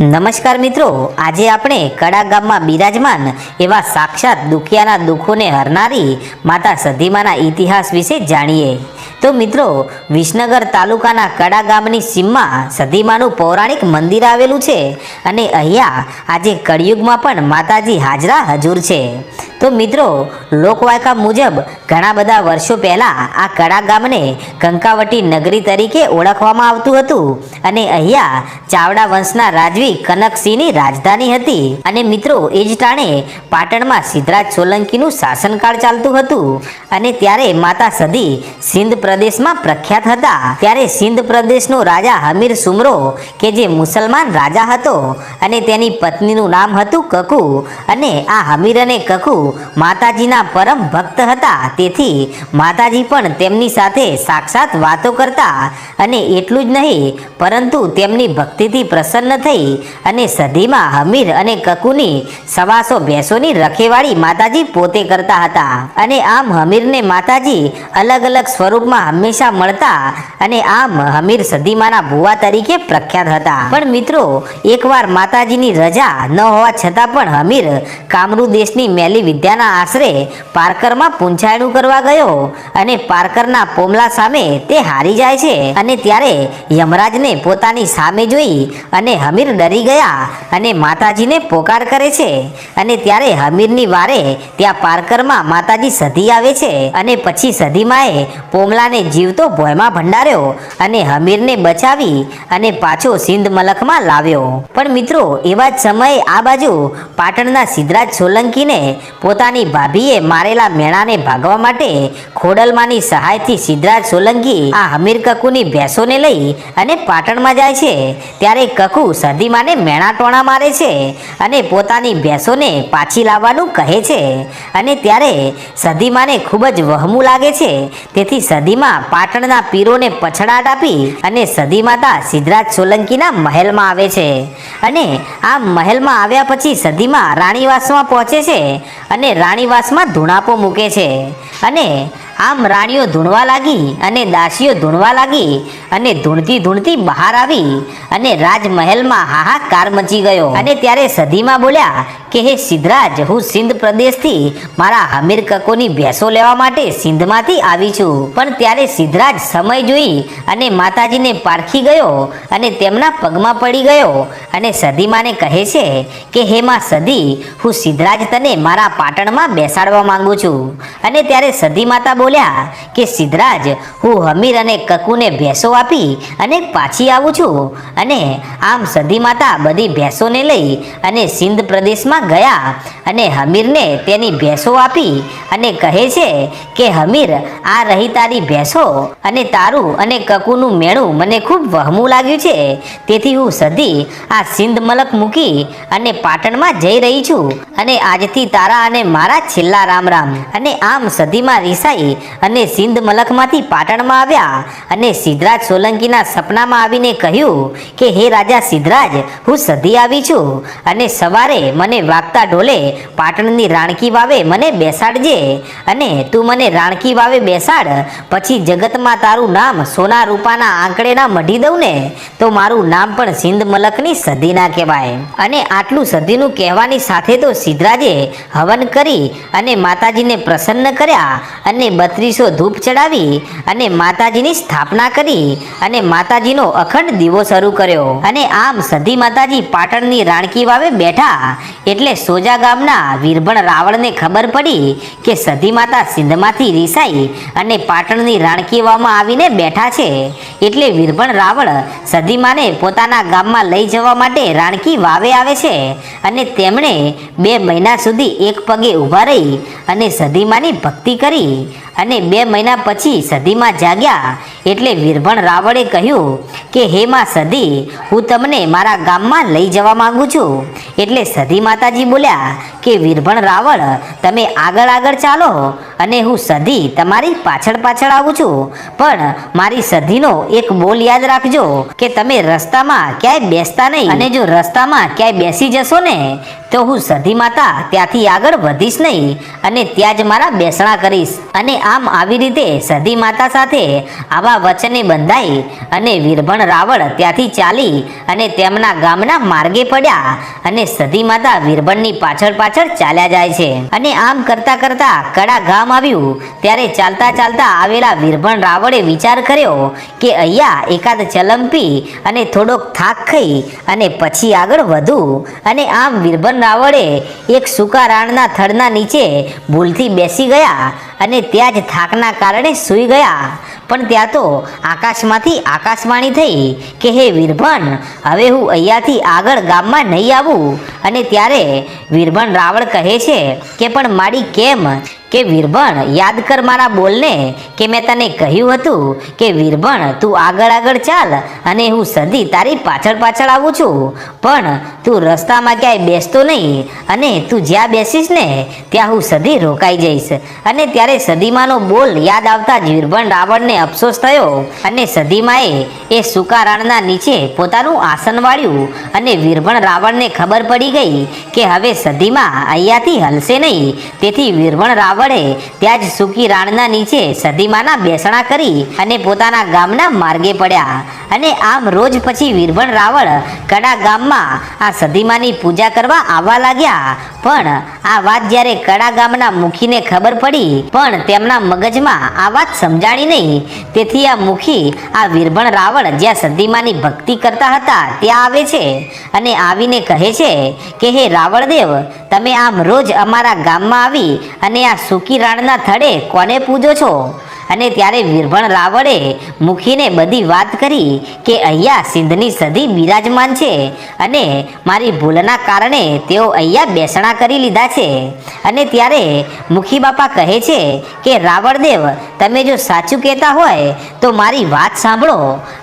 નમસ્કાર મિત્રો, આજે આપણે કડા ગામમાં બિરાજમાન એવા સાક્ષાત દુખિયાના દુઃખોને હરનારી માતા સધીમાના ઇતિહાસ વિશે જાણીએ. તો મિત્રો, વિસનગર તાલુકાના કડા ગામની સીમમાં સધીમાનું પૌરાણિક મંદિર આવેલું છે અને અહીંયા આજે કળિયુગમાં પણ માતાજી હાજરા હજુર છે. તો મિત્રો, લોકવાયકા મુજબ ઘણા બધા વર્ષો પહેલાં આ કડા ગામને કંકાવટી નગરી તરીકે ઓળખવામાં આવતું હતું. અને અહીંયા ચાવડા વંશના રાજવી કનકસિંહની રાજધાની હતી. અને મિત્રો, એ જ ટાણે પાટણમાં સિદ્ધરાજ સોલંકીનું શાસનકાળ ચાલતું હતું. અને ત્યારે માતા સદી સિંધ પ્રદેશમાં પ્રખ્યાત હતા. ત્યારે સિંધ પ્રદેશનો રાજા હમીર સુમરો, કે જે મુસલમાન રાજા હતો, અને તેની પત્નીનું નામ હતું કકુ. અને આ હમીર અને કકુ માતાજીના પરમ ભક્ત હતા. તેથી માતાજી પણ તેમની સાથે સાક્ષાત વાતો કરતા અને એટલું જ નહીં, પરંતુ તેમની ભક્તિથી પ્રસન્ન થઈ અને સદીમાં હમીર અને કકુની સવાસો ભેંસોની રખેવાળી માતાજી પોતે કરતા હતા. અને આમ હમીરને માતાજી અલગ અલગ સ્વરૂપમાં હંમેશા મળતા અને આમ હમીર સદીમાના ભુવા તરીકે પ્રખ્યાત હતા. પણ મિત્રો, એકવાર માતાજીની રજા ન હોવા છતાં પણ હમીર કામરૂ દેશની મેલી વિદ્યાના આશરે પાર્કરમાં પૂંછાયણું કરવા ગયો અને પાર્કરના પોમલા સામે તે હારી જાય છે. અને ત્યારે યમરાજને પોતાની સામે જોઈ અને હમીર ડરી ગયા અને માતાજીને પોકાર કરે છે. અને ત્યારે હમીરની વારે ત્યાં પાર્કરમાં માતાજી સધી આવે છે અને પછી સધીમાએ પોમલાને જીવતો ભોયમાં ભંડાર્યો અને હમીરને બચાવી અને પાછો સિંધ મલકમાં લાવ્યો. પણ મિત્રો, એવા જ સમયે આ બાજુ પાટણના સિદ્ધરાજ સોલંકીને પોતાની ભાભીએ મારેલા મેણાને ભાગવા માટે ખોડલમાંની સહાયથી સિદ્ધરાજ સોલંકી આ હમીર કકુની ભેંસોને લઈ અને પાટણમાં જાય છે. ત્યારે કકુ સધીમાને મેણા ટોણા મારે છે અને પોતાની ભેંસોને પાછી લાવવાનું કહે છે. અને ત્યારે સધીમાને ખૂબ જ વહમું લાગે છે. તેથી સધીમાં પાટણના પીરોને પછડાટ આપી અને સધીમાતા સિદ્ધરાજ સોલંકીના મહેલમાં આવે છે. અને આ મહેલમાં આવ્યા પછી સધીમાં રાણીવાસમાં પહોંચે છે. અને રાણીવાસમાં ધૂણાપો મૂકે છે. અને આમ રાણીઓ ધૂણવા લાગી અને દાસીઓ ધૂણવા લાગી અને ધૂણતી ધૂણતી બહાર આવી અને રાજમહેલમાં હાહાકાર મચી ગયો. અને ત્યારે સધીમાં બોલ્યા કે, હે સિદ્ધરાજ, હું સિંધ પ્રદેશથી મારા હમીર કકોની ભેંસો લેવા માટે સિંધમાંથી આવી છું. પણ ત્યારે સિદ્ધરાજ સમય જોઈ અને માતાજીને પારખી ગયો અને તેમના પગમાં પડી ગયો અને સધીમાને કહે છે કે, હે માં સધી, હું સિદ્ધરાજ તને મારા પાટણમાં બેસાડવા માંગુ છું. અને ત્યારે સધી માતા બોલ્યા કે, સિદ્ધરાજ, હું હમીર અને કકુને ભેંસો આપી અને પાછી આવું છું અને આમ સધી માતા બધી ભેંસોને લઈ અને સિંધ પ્રદેશમાં ગયા અને હમીરને તેની ભેંસો આપી અને કહે છે કે, હમીર, આ રહી તારી ભેંસો અને તારું અને કકુનું મેળું મને ખૂબ વહમું લાગ્યું છે. તેથી હું સધી આ સિંધ મલક મૂકી અને પાટણમાં જઈ રહી છું અને આજથી તારા અને મારા છેલ્લા રામ રામ અને આમ સધીમાં રીસાઈ અને સિંધ મલકમાંથી પાટણમાં આવ્યા અને સિદ્ધરાજ સોલંકીના સપનામાં આવીને કહ્યું કે, હે રાજા સિદ્ધરાજ, હું સધી આવી છું અને સવારે મને વાગતા ઢોલે પાટણની રાણકી વાવે મને બેસાડજે અને તું મને રાણકી વાવે બેસાડ, પછી જગતમાં તારું નામ સોના રૂપાના આંકડેના મઢી દઉં ને તો મારું નામ પણ સિંધ મલકની સધી ના કહેવાય. અને આટલું સધીનું કહેવાની સાથે તો સિદ્ધરાજે હવન કરી અને માતાજીને પ્રસન્ન કર્યા અને બત્રીસો ધૂપ ચડાવી અને માતાજીની સ્થાપના કરી અને માતાજીનો અખંડ દીવો શરૂ કર્યો. અને આમ સધી માતાજી પાટણની રાણકી વાવે બેઠા એટલે સોજા ગામના વીરભણ રાવણને ખબર પડી કે સધી માતા સિંધમાંથી રીસાઈ અને પાટણની રાણકી વાવમાં આવીને બેઠા છે. એટલે વીરભણ રાવણ સધીમાને પોતાના ગામમાં લઈ જવા માટે રાણકી વાવે આવે છે અને તેમણે બે મહિના સુધી એક પગે ઊભા રહી અને સધીમાની ભક્તિ કરી અને બે મહિના પછી સધીમાં જાગ્યા એટલે વીરભણ રાવળે કહ્યું કે, હે માં સધી હું તમને મારા ગામમાં લઈ જવા માંગુ છું. એટલે સધી માતાજી બોલ્યા કે, વીરભણ રાવળ, તમે આગળ આગળ ચાલો અને હું સધી તમારી પાછળ પાછળ આવું છું. પણ મારી સધીનો એક બોલ યાદ રાખજો કે, તમે રસ્તામાં ક્યાંય બેસતા નહીં. અને જો રસ્તામાં ક્યાંય બેસી જશો ને તો હું સધી માતા ત્યાંથી આગળ વધીશ નહીં અને ત્યાં જ મારા બેસણા કરીશ. અને આમ આવી રીતે સધી માતા સાથે આવા વચને બંધાઈ અને વીરભણ રાવળ ત્યાંથી ચાલી અને તેમના ગામના માર્ગે પડ્યા અને સધી માતા વીરભણની પાછળ પાછળ ચાલ્યા જાય છે. અને આમ કરતા કરતા કડા ગામ આવ્યું. ત્યારે ચાલતા ચાલતા આવેલા વીરભણ રાવળે વિચાર કર્યો કે અહીંયા એકાદ ચલંપી અને થોડોક થાક ખાઈ અને પછી આગળ વધુ. અને આમ વીરભણ રાવળે એક સૂકા રાણના થડના નીચે ભૂલથી બેસી ગયા અને ત્યાં જ થાકના કારણે સૂઈ ગયા. પણ ત્યાં તો આકાશમાંથી આકાશવાણી થઈ કે, હે વીરભણ હવે હું અહીંયાથી આગળ ગામમાં નહીં આવું. અને ત્યારે વીરભણ રાવળ કહે છે કે, પણ મારી કેમ કે વીરભણ, યાદ કર મારા બોલને, કે મેં તને કહ્યું હતું કે વીરભણ, તું આગળ આગળ ચાલ અને હું સદી તારી પાછળ પાછળ આવું છું. પણ તું રસ્તામાં ક્યાંય બેસતો નહીં અને તું જ્યાં બેસીશ ને, ત્યાં હું સદી રોકાઈ જઈશ. અને ત્યારે સદીમાનો બોલ યાદ આવતા જ વીરભણ રાવણને અફસોસ થયો અને સદીમાએ એ સૂકા રાણના નીચે પોતાનું આસન વાળ્યું અને વીરભણ રાવણને ખબર પડી ગઈ કે હવે સદીમાં અહીંયાથી હલશે નહીં. તેથી વીરભણ રાવણે ત્યાં જ સુકી રાણના નીચે સધીમાના બેસણા કરી અને પોતાના ગામના માર્ગે પડ્યા. અને આમ રોજ પછી વીરભણ રાવળ કડા ગામમાં આ સદીમાની પૂજા કરવા આવવા લાગ્યા. પણ આ વાત જ્યારે કડા ગામના મુખીને ખબર પડી, પણ તેમના મગજમાં આ વાત સમજાણી નહીં. તેથી આ મુખી, આ વીરભણ રાવળ જ્યાં સદીમાની ભક્તિ કરતા હતા, ત્યાં આવે છે અને આવીને કહે છે કે, હે રાવળદેવ, તમે આમ રોજ અમારા ગામમાં આવી અને આ સુકી રાણના થડે કોને પૂજો છો? અને ત્યારે વીરભણ રાવળે મુખીને બધી વાત કરી કે અહીંયા સિંધની સદી બિરાજમાન છે. અને મારી ભૂલના કારણે તેઓ અહીંયા બેસણા કરી લીધા છે. અને ત્યારે મુખી બાપા કહે છે કે, રાવણદેવ, તમે જો સાચું કહેતા હોય તો મારી વાત સાંભળો.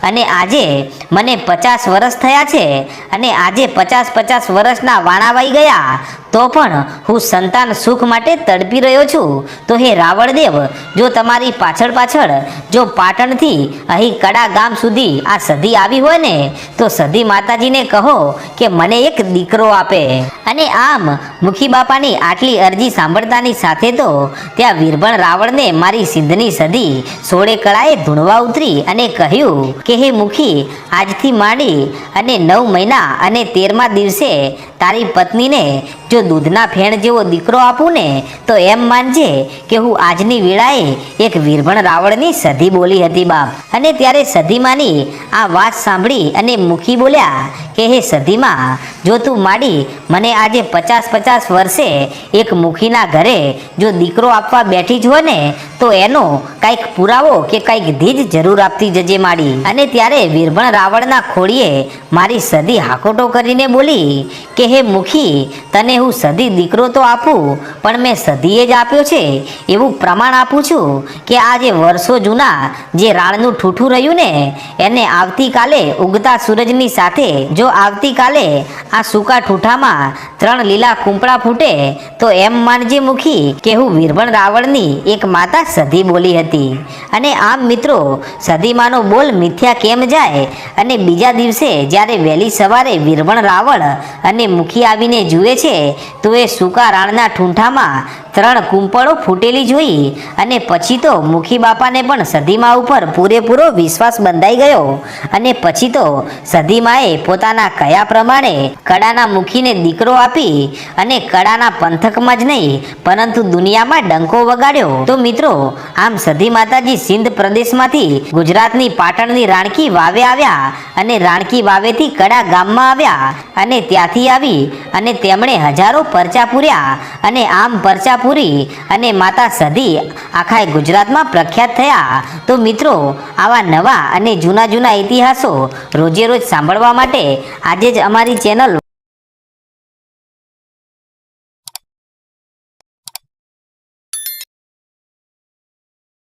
અને આજે મને પચાસ વર્ષ થયા છે અને આજે પચાસ પચાસ વર્ષના વાણાવાઈ ગયા. તો પણ હું સંતાન સુખ માટે તડપી રહ્યો છું. તો હે રાવણદેવ, જો તમારી પાછળ પાછળ, જો પાટણથી અહીં કડા ગામ સુધી આ સધી આવી હોય ને, તો સધી માતાજીને કહો કે મને એક દીકરો આપે. અને આમ મુખી બાપાની આટલી અરજી સાંભળતાની સાથે તો ત્યાં વીરભણ રાવણને મારી સિદ્ધની સધી સોળે કળાએ ધૂણવા ઉતરી અને કહ્યું કે, હે મુખી, આજથી માંડી અને નવ મહિના અને તેરમા દિવસે તારી પત્નીને જો દૂધના ફેણ જેવો દીકરો આપું ને, તો એમ માનજે કે હું આજની વેળાએ એક વીરભણ રાવણની સધી બોલી હતી બાપ. અને ત્યારે સધીમાની આ વાત સાંભળી અને મુખી બોલ્યા કે, હે સધીમાં, જો તું માડી મને આજે પચાસ પચાસ વર્ષે એક મુખીના ઘરે જો દીકરો આપવા બેઠી જ ને, તો એનો કાંઈક પુરાવો કે કાંઈક ધીજ જરૂર આપતી જજે માડી. અને ત્યારે વીરભણ રાવણના ખોડીએ મારી સધી હાકોટો કરીને બોલી કે હે મુખી, તને હું સદી દીકરો તો આપું, પણ મેં સધીએ જ આપ્યો છે. એવું પ્રમાણ આપું છું કે આ જે વર્ષો જૂના જે રાણનું ઠૂઠું રહ્યું ને, એને આવતીકાલે ઉગતા સૂરજની સાથે, જો આવતીકાલે આ સૂકા ઠૂઠામાં ત્રણ લીલા કૂંપળા ફૂટે, તો એમ માનજે મુખી કે હું વીરભણ રાવણની એક માતા સધી બોલી હતી. અને આમ મિત્રો સધીમાનો બોલ મિથ્યા કેમ જાય? અને બીજા દિવસે જ્યારે વહેલી સવારે વીરભણ રાવણ અને મુખી આવીને જુએ છે તો એ સૂકા રાણના ઠૂંઠામાં ત્રણ કુંપળો ફૂટેલી જોઈ અને પછી તો મુખી બાપાને પણ સધીમા ઉપર પૂરેપૂરો વિશ્વાસ બંધાઈ ગયો. અને પછી તો સધીમાએ પોતાના કયા પ્રમાણે કડાના મુખીને દીકરો આપી અને કડાના પંથકમાં જ નહીં, પરંતુ દુનિયામાં ડંકો વગાડ્યો. તો મિત્રો, આમ સધી માતાજી સિંધ પ્રદેશમાંથી ગુજરાતની પાટણની રાણકી વાવે આવ્યા અને રાણકી વાવેથી કડા ગામમાં આવ્યા અને ત્યાંથી આવી અને તેમણે હજારો પરચા પૂર્યા અને આમ પરચા પૂરી અને માતા સધી આખા ગુજરાતમાં પ્રખ્યાત થયા. તો મિત્રો, આવા નવા અને જૂના જૂના ઇતિહાસો રોજે રોજ સાંભળવા માટે આજે જ અમારી ચેનલ